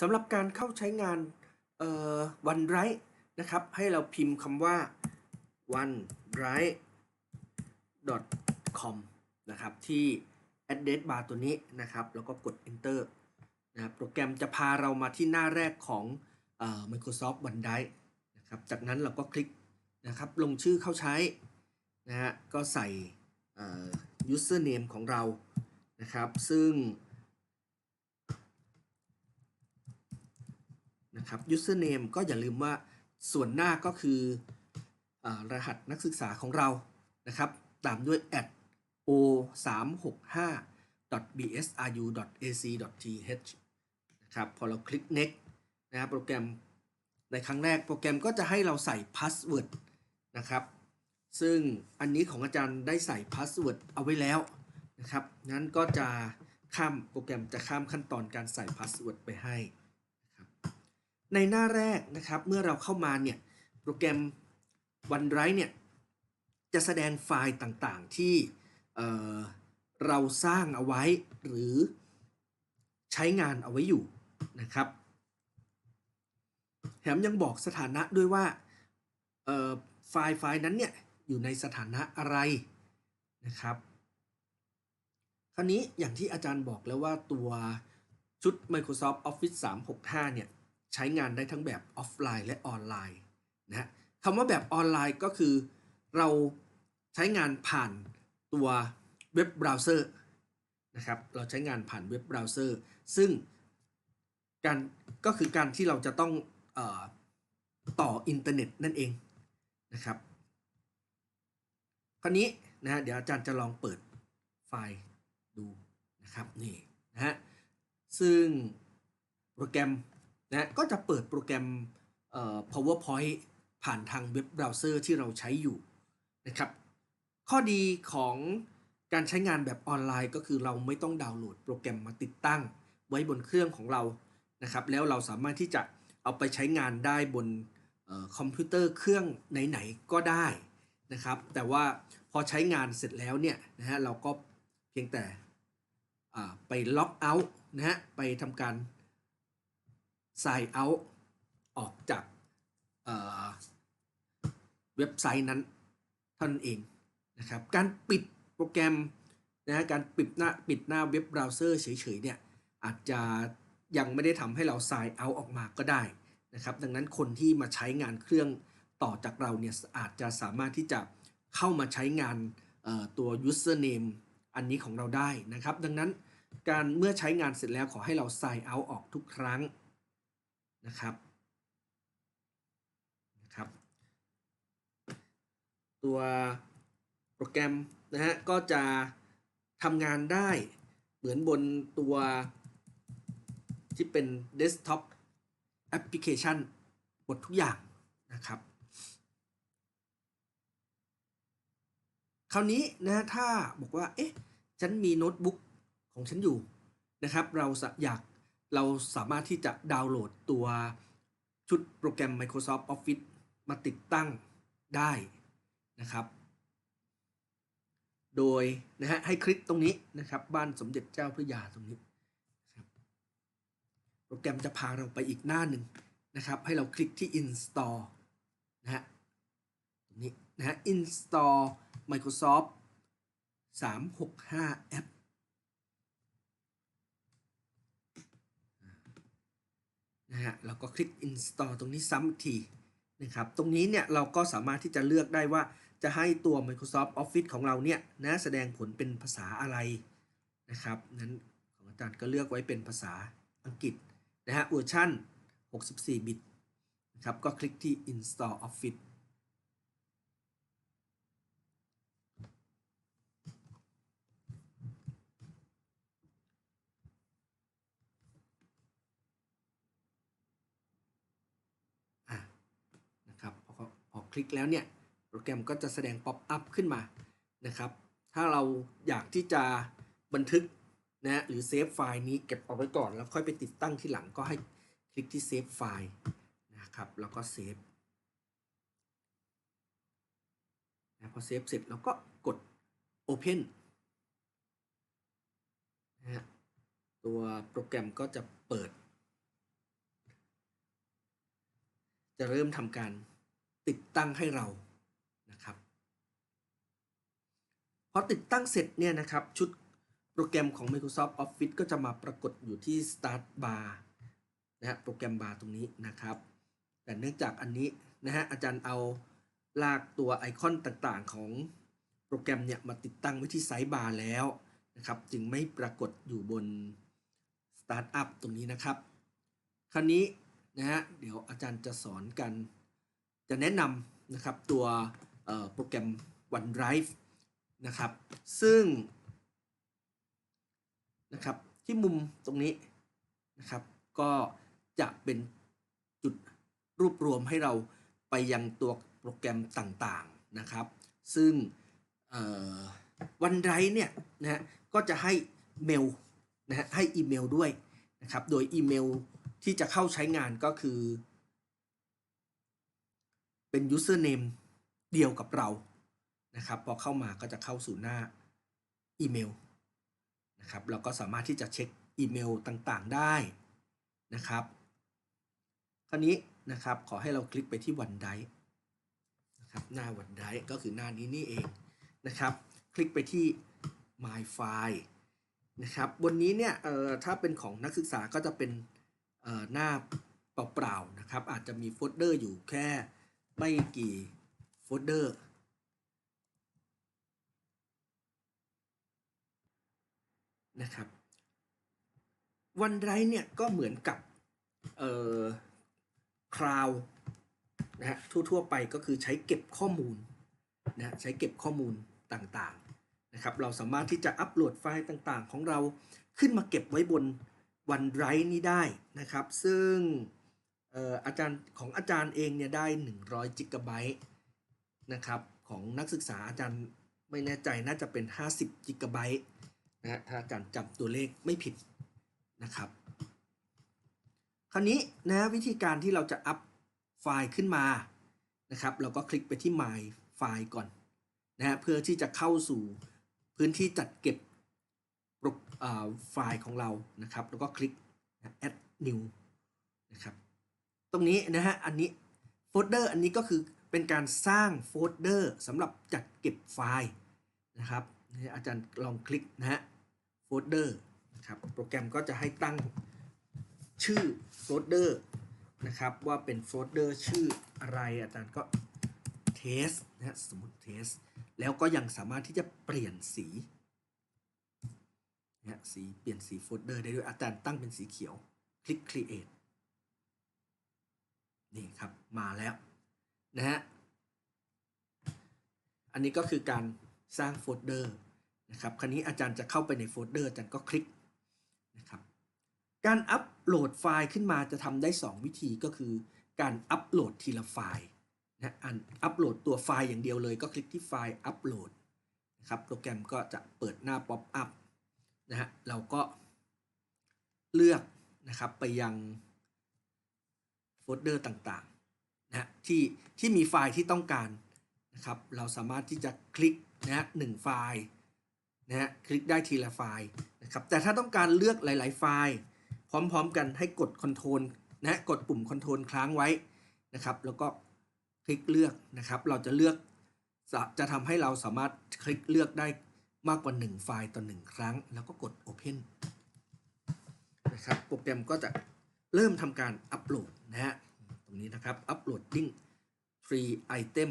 สำหรับการเข้าใช้งานวันไรนะครับ ให้เราพิมพ์คำว่า onewrite com นะครับที่ address bar ตัวนี้นะครับ แล้วก็กด enter นะครับโปรแกรมจะพาเรามาที่หน้าแรกของเออ Microsoft OneDrive นะครับจากนั้นเราก็คลิกนะครับลงชื่อเข้าใช้นะฮะก็ใส่เอ่อ username ของเรานะครับ ซึ่ง นะครับ username ก็อย่าลืมว่าส่วนหน้าก็คืออรหัสนักศึกษาของเรานะครับ ตามด้วย at o 3 6 5 bsru ac th นะครับ พอเราคลิก next นะครับโปรแกรมในครั้งแรกโปรแกรมก็จะให้เราใส่ password นะครับ ซึ่งอันนี้ของอาจารย์ได้ใส่ password เอาไว้แล้วนะครับงั้นก็จะข้ามโปรแกรมจะข้ามขั้นตอนการใส่ password ไปให้ ในหน้าแรกนะครับเมื่อเราเข้ามาเนี่ยโปรแกรม OneDrive เนี่ยจะแสดงไฟล์ต่างๆที่เเราสร้างเอาไว้หรือใช้งานเอาไว้อยู่นะครับแถมยังบอกสถานะด้วยว่าไฟล์ไฟล์นั้นเนี่ยอยู่ในสถานะอะไรนะครับ คราวนี้อย่างที่อาจารย์บอกแล้วว่าตัวชุด Microsoft Office 365 เนี่ย ใช้งานได้ทั้งแบบออฟไลน์และออนไลน์นะฮะคำว่าแบบออนไลน์ก็คือเราใช้งานผ่านตัวเว็บเบราว์เซอร์นะครับ เราใช้งานผ่านเว็บเบราว์เซอร์ซึ่งการก็คือการที่เราจะต้องออต่ออินเทอร์เน็ตนั่นเองนะครับ คราวนี้นะฮะเดี๋ยวอาจารย์จะลองเปิดไฟล์ดูนะครับนี่นะฮะซึ่งโปรแกรม นะก็จะเปิดโปรแกรม PowerPoint ผ่านทางเว็บเบราว์เซอร์ที่เราใช้อยู่นะครับ ข้อดีของการใช้งานแบบออนไลน์ก็คือเราไม่ต้องดาวน์โหลดโปรแกรมมาติดตั้ง ไว้บนเครื่องของเรานะครับ แล้วเราสามารถที่จะเอาไปใช้งานได้บนออคอมพิวเตอร์เครื่องไหนๆก็ได้นะครับ แต่ว่าพอใช้งานเสร็จแล้วเนี่ยนะฮะเราก็เพียงแต่ไปล็อกเอาท์นะฮะไปทำการ sign out ออกจากเเว็บไซต์นั้นเท่านั้นเองนะครับการปิดโปรแกรมนะการปิดหน้าปิดหน้าเว็บเบราว์เซอร์เฉยๆเนี่ยอาจจะยังไม่ได้ทำให้เรา sign out ออกมาก็ได้นะครับดังนั้นคนที่มาใช้งานเครื่องต่อจากเราเนี่ยอาจจะสามารถที่จะเข้ามาใช้งานตัว username อันนี้ของเราได้นะครับ ดังนั้นการเมื่อใช้งานเสร็จแล้วขอให้เรา sign out ออกทุกครั้ง นะครับนะครับ ตัวโปรแกรมนะฮะก็จะทำงานได้เหมือนบนตัวที่เป็น desktop application หมดทุกอย่างนะครับ คราวนี้นะถ้าบอกว่า เอ๊ะ ฉันมีโน้ตบุ๊กของฉันอยู่นะครับ เราอยาก เราสามารถที่จะดาวน์โหลดตัวชุดโปรแกรม Microsoft Office มาติดตั้งได้นะครับ โดยนะฮะให้คลิกตรงนี้นะครับ บ้านสมเด็จเจ้าพระยาตรงนี้โปรแกรมจะพาเราไปอีกหน้าหนึ่งนะครับ ให้เราคลิกที่ install นะฮะตรงนี้นะฮะ install Microsoft 365 App นะฮะ เราก็คลิก install ตรงนี้ซ้ำอีกทีนะครับ ตรงนี้เนี่ยเราก็สามารถที่จะเลือกได้ว่าจะให้ตัว Microsoft Office ของเราเนี่ยนะแสดงผลเป็นภาษาอะไรนะครับนั้นของอาจารย์ก็เลือกไว้เป็นภาษาอังกฤษนะฮะเวอร์ชัน64 บิตนะครับก็คลิกที่ install Office อะนะครับพอพอ คลิกแล้วเนี่ยโปรแกรมก็จะแสดงป๊อปอัพขึ้นมานะครับ ถ้าเราอยากที่จะบันทึกนะหรือเซฟไฟล์นี้เก็บเอาไว้ก่อน แล้วค่อยไปติดตั้งที่หลังก็ให้คลิกที่เซฟไฟล์นะครับแล้วก็เซฟนะพอเซฟเสร็จเราก็กด Open นะฮะตัวโปรแกรมก็จะเปิด จะเริ่มทำการ ติดตั้งให้เรานะครับพอติดตั้งเสร็จเนี่ยนะครับชุดโปรแกรมของ Microsoft Office ก็จะมาปรากฏอยู่ที่ Start Bar นะฮะโปรแกรมบาร์ตรงนี้นะครับ แต่เนื่องจากอันนี้นะฮะอาจารย์เอาลากตัวไอคอนต่างๆของโปรแกรมเนี่ยมาติดตั้งไว้ที่ไซด์บาร์แล้วนะครับ จึงไม่ปรากฏอยู่บน Startup ตรงนี้นะครับ คราวนี้นะฮะเดี๋ยวอาจารย์จะสอนกัน จะแนะนำนะครับตัวโปรแกรม OneDrive นะครับ ซึ่งนะครับที่มุมตรงนี้นะครับ ก็จะเป็นจุดรวบรวมให้เราไปยังตัวโปรแกรมต่างๆนะครับ ซึ่งวันไรเนี่ยนะฮะก็จะให้เมลนะฮะให้อีเมลด้วยนะครับ โดยอีเมลที่จะเข้าใช้งานก็คือ เป็น username เดียวกับเรานะครับ พอเข้ามาก็จะเข้าสู่หน้าอีเมลนะครับเราก็สามารถที่จะเช็คอีเมลต่างๆได้นะครับ คราวนี้นะครับขอให้เราคลิกไปที่วันไดนะครับหน้าวันไดก็คือหน้านี้นี่เองนะครับ คลิกไปที่ My File นะครับบนนี้เนี่ยเอ่อถ้าเป็นของนักศึกษาก็จะเป็นเอ่อหน้าเปล่าๆนะครับ อาจจะมีโฟลเดอร์อยู่แค่ ไม่กี่โฟลเดอร์ นะครับ วันไรเนี่ยก็เหมือนกับเอ่อคลาวนะฮะทั่วๆไปก็คือใช้เก็บข้อมูลนะใช้เก็บข้อมูลต่างๆนะครับ เราสามารถที่จะอัปโหลดไฟล์ต่างๆ ของเราขึ้นมาเก็บไว้บนวันไรนี้ได้นะครับ ซึ่ง อ่ออาจารย์ของอาจารย์เองเนี่ยได้ 100จิกะไบต์นะครับของนักศึกษาอาจารย์ไม่แน่ใจน่าจะเป็น 50จิกะไบต์นะฮะถ้าอาจารย์จำตัวเลขไม่ผิดนะครับ คราวนี้นะวิธีการที่เราจะอัพไฟล์ขึ้นมานะครับเราก็คลิกไปที่ My ไฟล์ก่อนนะฮะเพื่อที่จะเข้าสู่พื้นที่จัดเก็บโปรอ่าไฟล์ของเรานะครับ แล้วก็คลิก add new นะครับ ตรงนี้นะฮะ อันนี้โฟลเดอร์อันนี้ก็คือเป็นการสร้างโฟลเดอร์สำหรับจัดเก็บไฟล์นะครับอาจารย์ลองคลิกนะฮะโฟลเดอร์นะครับโปรแกรมก็จะให้ตั้งชื่อโฟลเดอร์นะครับว่าเป็นโฟลเดอร์ชื่ออะไรอาจารย์ก็เทสนะฮะสมมติเทสแล้วก็ยังสามารถที่จะเปลี่ยนสีนะฮะสีเปลี่ยนสีโฟลเดอร์ได้ด้วยอาจารย์ตั้งเป็นสีเขียว คลิก create นี่ครับมาแล้วนะฮะอันนี้ก็คือการสร้างโฟลเดอร์นะครับคราวนี้อาจารย์จะเข้าไปในโฟลเดอร์อาจารย์ก็คลิกนะครับการอัปโหลดไฟล์ขึ้นมาจะทำได้ 2 วิธีก็คือการอัปโหลดทีละไฟล์นะอันอัปโหลดตัวไฟล์อย่างเดียวเลยก็คลิกที่ไฟล์อัปโหลดนะครับโปรแกรมก็จะเปิดหน้าป๊อปอัพนะฮะเราก็เลือกนะครับไปยัง โฟลเดอร์ต่างๆนะฮะที่ที่มีไฟล์ที่ต้องการนะครับเราสามารถที่จะคลิกนะฮะหนึ่งไฟล์นะฮะคลิกได้ทีละไฟล์นะครับแต่ถ้าต้องการเลือกหลาย ๆ ไฟล์พร้อม ๆ กันให้กด Ctrl นะฮะกดปุ่ม Ctrl ค้างไว้นะครับ แล้วก็คลิกเลือกนะครับ เราจะเลือกจะจะทำให้เราสามารถคลิกเลือกได้มากกว่า 1 ไฟล์ต่อ 1 ครั้ง แล้วก็กด Open นะครับ โปรแกรมก็จะเริ่มทำการอัปโหลด นะฮะ ตรงนี้นะครับ อัปโหลดดิ้งก์ free item